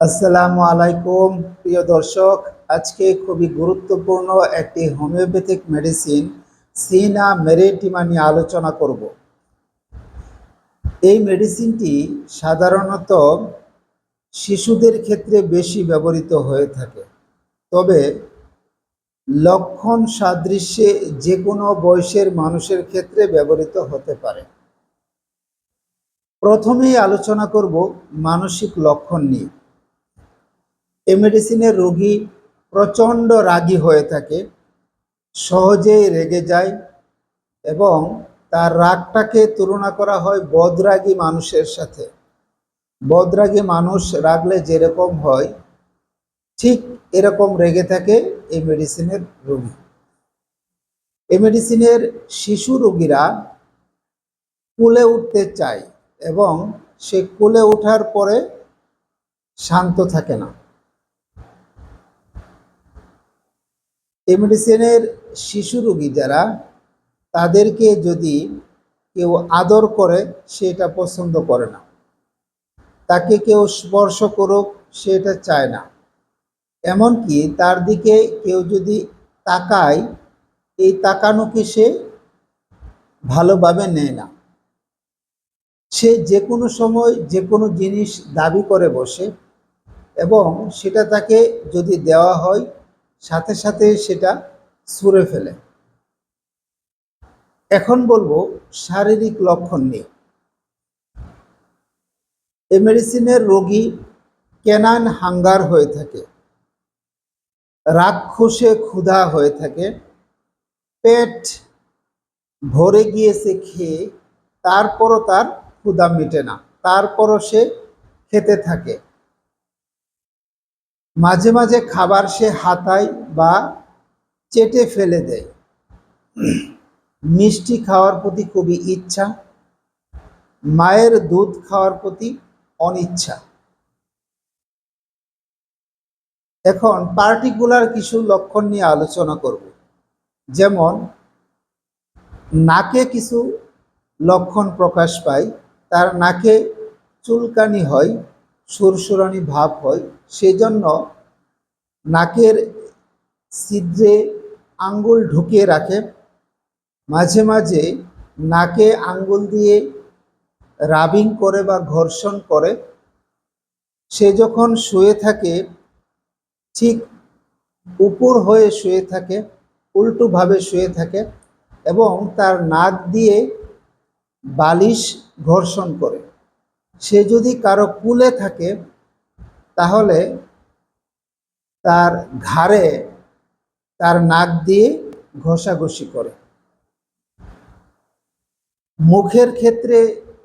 আসসালামু আলাইকুম, প্রিয় দর্শক। আজকে খুবই গুরুত্বপূর্ণ একটি হোমিওপ্যাথিক মেডিসিন, সিনা মেরিটিমা নিয়ে আলোচনা করব। এই মেডিসিনটি সাধারণত শিশুদের ক্ষেত্রে বেশি ব্যবহৃত হয়ে থাকে। তবে লক্ষণ সাদৃশ্যে যে কোনো বয়সের মানুষের ক্ষেত্রে ব্যবহৃত হতে পারে। প্রথমেই আলোচনা করব মানসিক লক্ষণ নিয়ে। এ মেডিসিনের রোগী প্রচণ্ড রাগী হয়ে থাকে, সহজেই রেগে যায় এবং তার রাগটাকে তুলনা করা হয় বদরাগী মানুষের সাথে। বদরাগী মানুষ রাগলে যেরকম হয়, ঠিক এরকম রেগে থাকে এই মেডিসিনের রোগী। এই মেডিসিনের শিশু রোগীরা কুলে উঠতে চায়। এবং সে কোলে ওঠার পরে শান্ত থাকে না। এই মেডিসিনের শিশু রোগী যারা, তাদেরকে যদি কেউ আদর করে সেটা পছন্দ করে না। তাকে কেউ স্পর্শ করুক সেটা চায় না। এমনকি তার দিকে কেউ যদি তাকায়, এই তাকানোকে সে ভালোভাবে নেয় না। সে যে কোনো সময় যে কোনো জিনিস দাবি করে বসে এবং সেটা তাকে যদি দেওয়া হয়, সাথে সাথে সেটা ছুঁড়ে ফেলে। এখন বলব, শারীরিক লক্ষণ নিয়ে। এই মেডিসিনের রোগী ক্যানান হাঙ্গার হয়ে থাকে, রাক্ষসে ক্ষুধা হয়ে থাকে, পেট ভরে গিয়েছে খেয়ে, তারপরও তার ক্ষুধা মিটে না, তারপরও সে খেতে থাকে। মাঝে মাঝে খাবার সে হাতায় বা চেটে ফেলে দেয়। মিষ্টি খাওয়ার প্রতি খুবই ইচ্ছা, মায়ের দুধ খাওয়ার প্রতি অনিচ্ছা। এখন পার্টিকুলার কিছু লক্ষণ নিয়ে আলোচনা করব। যেমন, নাকে কিছু লক্ষণ প্রকাশ পায় তার নাকে চুলকানি হয়, সুরসুরানি ভাব হয়, সেজন্য নাকের ছিদ্রে আঙ্গুল ঢুকিয়ে রাখে। মাঝে মাঝে নাকে আঙ্গুল দিয়ে রাবিং করে বা ঘর্ষণ করে। সে যখন শুয়ে থাকে, ঠিক উপর হয়ে শুয়ে থাকে, উল্টোভাবে শুয়ে থাকে এবং তার নাক দিয়ে বালিশ ঘর্ষণ করে। সে যদি কারও কুলে থাকে, তাহলে তার ঘাড়ে তার নাক দিয়ে ঘষাঘষি করে। মুখের ক্ষেত্রে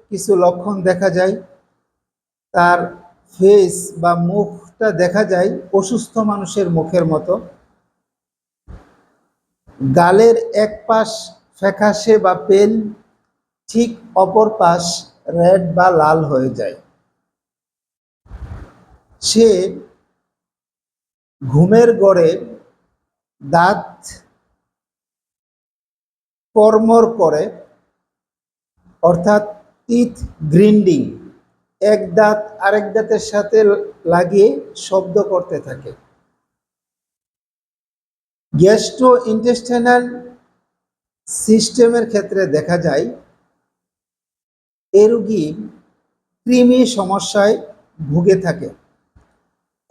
কিছু লক্ষণ দেখা যায়। তার ফেস বা মুখটা দেখা যায় অসুস্থ মানুষের মুখের মতো। গালের এক পাশ ফ্যাকাশে বা পেল ঠিক অপর পাশ রেড বা লাল হয়ে যায়। সে ঘুমের গড়ে দাঁত কর্মর করে, অর্থাৎ টিথ গ্রিন্ডিং, এক দাঁত আরেক দাঁতের সাথে লাগিয়ে শব্দ করতে থাকে। গ্যাস্ট্রো ইন্টেস্টাইনাল সিস্টেমের ক্ষেত্রে দেখা যায় এ রুগী কৃমি সমস্যায় ভুগে থাকে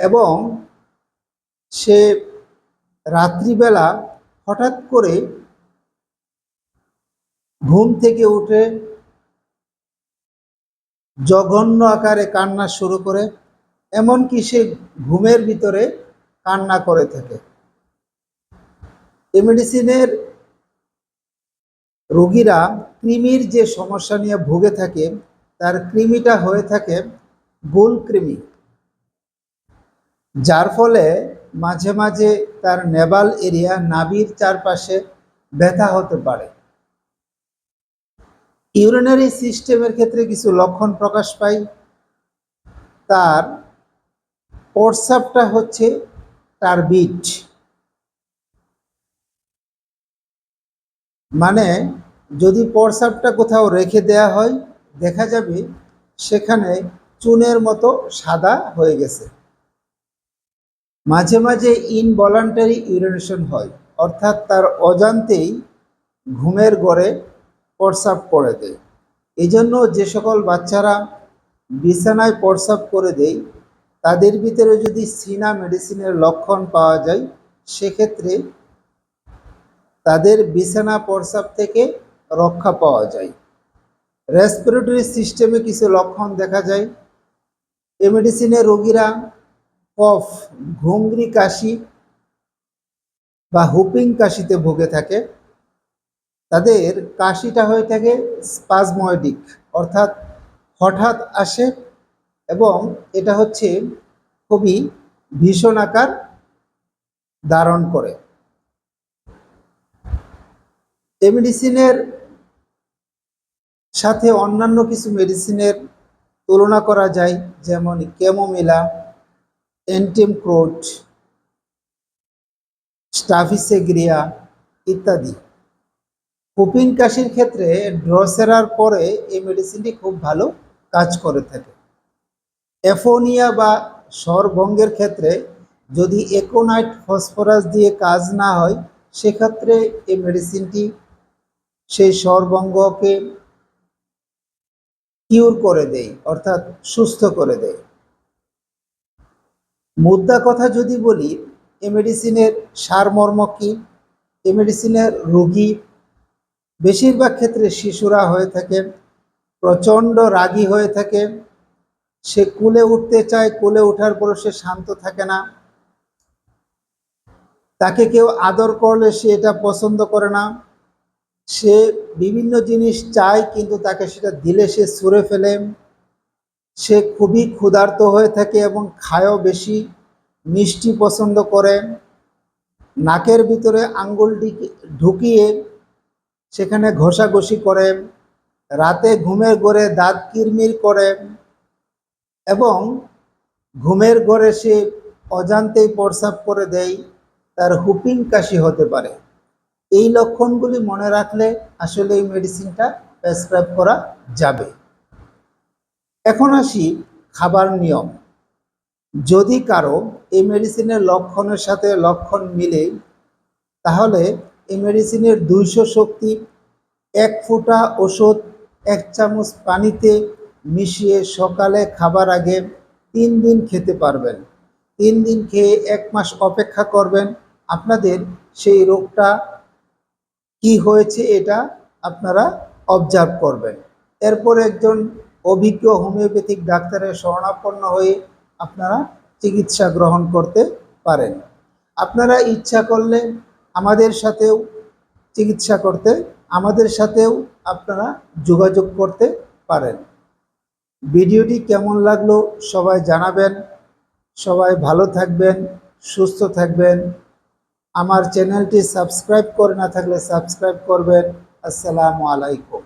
এবং সে রাত্রিবেলা হঠাৎ করে ঘুম থেকে উঠে জঘন্য আকারে কান্না শুরু করে, এমনকি সে ঘুমের ভিতরে কান্না করে থাকে। এ মেডিসিনের রোগীরা কৃমির যে সমস্যা নিয়ে ভুগে থাকে, তার কৃমিটা হয়ে থাকে গোল কৃমি। যার ফলে মাঝে মাঝে তার নেবাল এরিয়া নাভির চারপাশে ব্যথা হতে পারে। ইউরিনারি সিস্টেমের ক্ষেত্রে কিছু লক্ষণ প্রকাশ পায়। তার প্রস্রাবটা হচ্ছে টার্বিট। মানে যদি প্রস্রাবটা কোথাও রেখে দেয়া হয়, দেখা যাবে সেখানে চুনের মতো সাদা হয়ে গেছে। মাঝে মাঝে ইনভলান্টারি ইউরিনেশন হয়, অর্থাৎ তার অজান্তেই ঘুমের গড়ে প্রস্রাব করে দেয়। এই জন্য যে সকল বাচ্চারা বিছানায় প্রস্রাব করে দেয়, তাদের ভিতরে যদি সিনা মেডিসিনের লক্ষণ পাওয়া যায়, সেক্ষেত্রে তাদের বিছানা প্রস্রাব থেকে রক্ষা পাওয়া যায়। রেসপিরেটরি সিস্টেমে কিছু লক্ষণ দেখা যায়। এ মেডিসিনের রোগীরা কফ, ঘুংরি কাশি বা হুপিং কাশিতে ভুগে থাকে। তাদের কাশিটা হয়ে থাকে স্পাজময়েডিক অর্থাৎ হঠাৎ আসে এবং এটা হচ্ছে খুবই ভীষণ আকার ধারণ করে। এই মেডিসিনের সাথে অন্যান্য কিছু মেডিসিনের তুলনা করা যায়, যেমন কেমোমিলা এন্টিমক্রোট স্টাফিসেগ্রিয়া ইত্যাদি। কুপিং কাশির ক্ষেত্রে ড্রসেরার পরে এই মেডিসিনটি খুব ভালো কাজ করে থাকে। অ্যাফোনিয়া বা স্বরভঙ্গের ক্ষেত্রে যদি একোনাইট ফসফরাস দিয়ে কাজ না হয়, সেক্ষেত্রে এই মেডিসিনটি সেই স্বরভঙ্গকে কিউর করে দেয়, অর্থাৎ সুস্থ করে দেয়। মুদ্রা কথা যদি বলি, এ মেডিসিনের সারমর্ম কি? এ মেডিসিনের রোগী, বেশিরভাগ ক্ষেত্রে শিশুরা হয়ে থাকে, প্রচণ্ড রাগী হয়ে থাকে। সে কুলে উঠতে চায়, কুলে ওঠার পর সে শান্ত থাকে না। তাকে কেউ আদর করলে সে এটা পছন্দ করে না। সে বিভিন্ন জিনিস চায়, কিন্তু তাকে সেটা দিলে সে সুরে ফেলে। সে খুবই ক্ষুধার্ত হয়ে থাকে এবং খায়ও বেশি, মিষ্টি পছন্দ করে। নাকের ভিতরে আঙ্গুলটি ঢুকিয়ে সেখানে ঘষাঘষি করে। রাতে ঘুমের ঘরে দাঁত কিরমির করে এবং ঘুমের ঘরে সে অজান্তেই প্রস্রাব করে দেয়। তার হুপিং কাশি হতে পারে। এই লক্ষণগুলি মনে রাখলে আসলে এই মেডিসিনটা প্রেসক্রাইব করা যাবে। এখন আসি খাবার নিয়ম। যদি কারও এই মেডিসিনের লক্ষণের সাথে লক্ষণ মিলে, তাহলে এই মেডিসিনের দুইশো শক্তি, এক ফোঁটা ওষুধ, এক চামচ পানিতে মিশিয়ে সকালে খাবার আগে তিন দিন খেতে পারবেন। তিন দিন খেয়ে এক মাস অপেক্ষা করবেন। আপনাদের সেই রোগটা কি হয়েছে এটা আপনারা অবজার্ভ করবেন। এরপর একজন অভিজ্ঞ হোমিওপ্যাথিক ডাক্তারের শরণাপন্ন হয়ে আপনারা চিকিৎসা গ্রহণ করতে পারেন। আপনারা ইচ্ছা করলে আমাদের সাথেও চিকিৎসা করতে, আমাদের সাথেও আপনারা যোগাযোগ করতে পারেন। ভিডিওটি কেমন লাগল সবাই জানাবেন। সবাই ভালো থাকবেন, সুস্থ থাকবেন। আমার চ্যানেলটি সাবস্ক্রাইব করে না থাকলে সাবস্ক্রাইব করবেন। আসসালামু আলাইকুম।